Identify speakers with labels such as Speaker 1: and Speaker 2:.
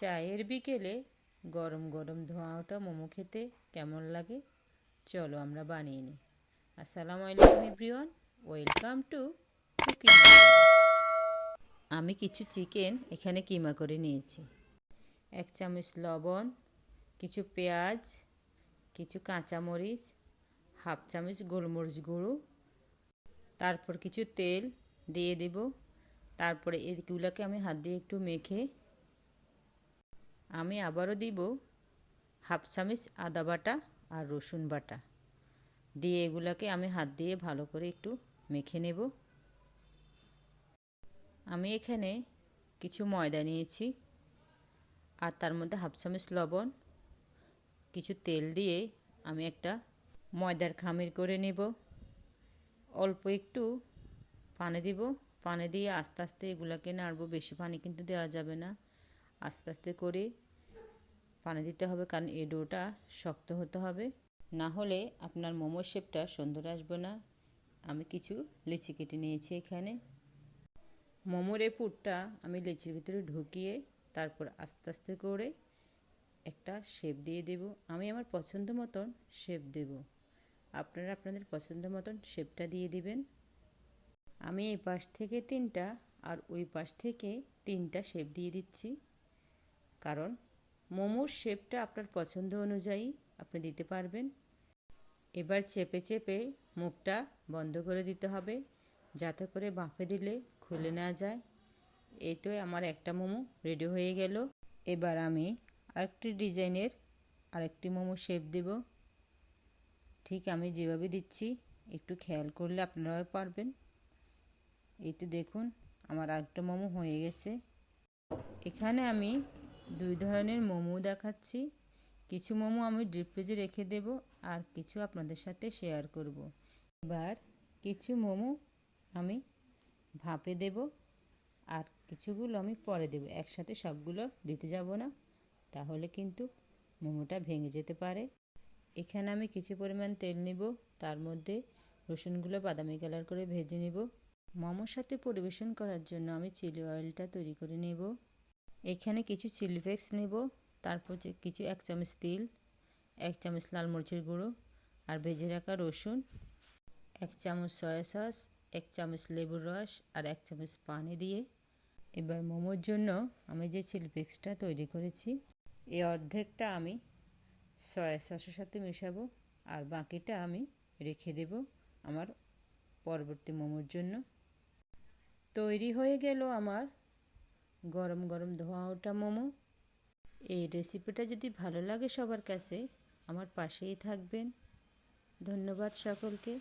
Speaker 1: চায়ের বিকেলে গরম গরম ধোঁয়া ওঠা মোমো খেতে কেমন লাগে? চলো আমরা বানিয়ে নিই। আসসালামু আলাইকুম এভরিওয়ান, ওয়েলকাম টু কুকিং আমি কিছু চিকেন এখানে কিমা করে নিয়েছি। এক চামচ লবণ, কিছু পেঁয়াজ, কিছু কাঁচামরিচ, হাফ চামচ গোলমরিচ গুঁড়ো, তারপর কিছু তেল দিয়ে দেব। তারপরে এগুলোকে আমি হাত দিয়ে একটু মেখে আমি আবারও দিব হাফ চামচ আদা বাটা আর রসুন বাটা। দিয়ে এগুলাকে আমি হাত দিয়ে ভালো করে একটু মেখে নেব। আমি এখানে কিছু ময়দা নিয়েছি আর তার মধ্যে হাফ চামচ লবণ, কিছু তেল দিয়ে আমি একটা ময়দার খামির করে নেব। অল্প একটু পানি দিব। পানি দিয়ে আস্তে আস্তে এগুলাকে নাড়ব, বেশি পানি কিন্তু দেওয়া যাবে না। আস্তে আস্তে করে পানি দিতে হবে, কারণ এই ডোটা শক্ত হতে হবে। না হলে আপনার মোমোর শেপটা সুন্দর আসবে না। আমি কিছু লিচি কেটে নিয়েছি এখানে। মোমোর এই পুরটা আমি লিচির ভিতরে ঢুকিয়ে তারপর আস্তে আস্তে করে একটা শেপ দিয়ে দেব। আমি আমার পছন্দ মতন শেপ দেব। আপনারা আপনাদের পছন্দ মতন শেপটা দিয়ে দিবেন। আমি এই পাশ থেকে তিনটা আর ওই পাশ থেকে তিনটা শেপ দিয়ে দিচ্ছি। কারণ মোমোর শেপটা আপনার পছন্দ অনুযায়ী আপনি দিতে পারবেন। এবার চেপে চেপে মুখটা বন্ধ করে দিতে হবে যাতে করে বাঁফে দিলে খুলে না যায়। এই তো আমার একটা মোমো রেডি হয়ে গেল। এবার আমি আরেকটি ডিজাইনের আরেকটি মোমো শেপ দেব। ঠিক আমি যেভাবে দিচ্ছি, একটু খেয়াল করলে আপনারাও পারবেন। এই তো দেখুন, আমার আরেকটা মোমো হয়ে গেছে। এখানে আমি দুই ধরনের মোমো দেখাচ্ছি। কিছু মোমো আমি ডিপ ফ্রিজে রেখে দেব আর কিছু আপনাদের সাথে শেয়ার করব। এবার কিছু মোমো আমি ভাপে দেব আর কিছুগুলো আমি পরে দেব। একসাথে সবগুলো দিতে যাব না, তাহলে কিন্তু মোমোটা ভেঙে যেতে পারে। এখানে আমি কিছু পরিমাণ তেল নিব, তার মধ্যে রসুনগুলো বাদামি কালার করে ভেজে নেব। মোমোর সাথে পরিবেশন করার জন্য আমি চিলি অয়েলটা তৈরি করে নেব। এখানে কিছু চিলি ফ্লেক্স নেব, তারপর কিছু এক চামচ তিল, এক চামচ লাল মরিচের গুঁড়ো আর ভেজে রাখা রসুন, এক চামচ সয়া সস এক চামচ লেবুর রস আর এক চামচ পানি দিয়ে। এবার মোমোর জন্য আমি যে চিলি ফ্লেক্সটা তৈরি করেছি, এই অর্ধেকটা আমি সয়া সসের সাথে মেশাবো আর বাকিটা আমি রেখে দেব আমার পরবর্তী মোমোর জন্য। তৈরি হয়ে গেল আমার গরম গরম ধোয়া ওটা মোমো। এই রেসিপিটা যদি ভালো লাগে সবার কাছে, আমার পাশেই থাকবেন। ধন্যবাদ সকলকে।